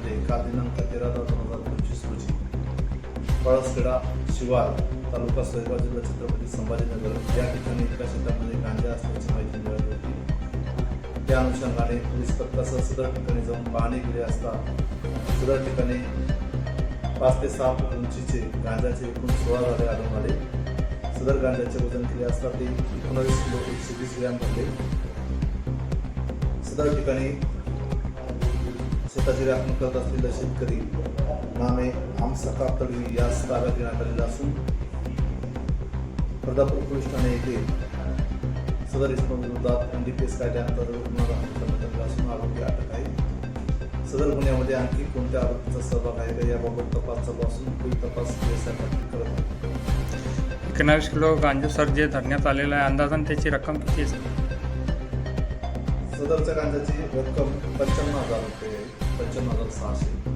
मध्ये काल दिनांक तेरा दहा दोन हजार पंचवीस रोजी पळसखेडा शिवार तालुका सोयगाव जिल्हा छत्रपती संभाजीनगर या ठिकाणी एका शेतामध्ये गांजा असल्याची माहिती मिळाली होती. त्या अनुषंगाने पोलीस पथकासह सदर ठिकाणी जाऊन पाहणी केली असता सदर ठिकाणी पाच ते सहा फूट उंचीचे गांजाचे एकूण सोळा झाले आढळून आले. सदर गांजाचे वजन केले असता ते एकोणावीस किलो एकशे वीस ग्रॅम भरले सदर ठिकाणी राखण करत असलेले शेतकरी. नामे आमसका तडवी यास ताब्यात घेण्यात आलेला असून प्रतापूर पोलीस ठाणे येथे सदर इसम विरोधात एन डी पी एस कायद्याअंतर्गत गुन्हा दाखल करण्यात आलेला असून आरोपी अटक आहे. सदर गुन्ह्यामध्ये आणखी कोणत्या आरोपीचा सहभाग आहे का याबाबत तपास चालू असून पुढील तपास करत आहे. एकोणावीस किलो गांजा सर जे धरण्यात आलेलं आहे. अंदाजान त्याची रक्कम किती असेल सदरच्या गांजाची रक्कम पंच्याण्णव हजार रुपये आहे पंच्याण्णव हजार सहाशे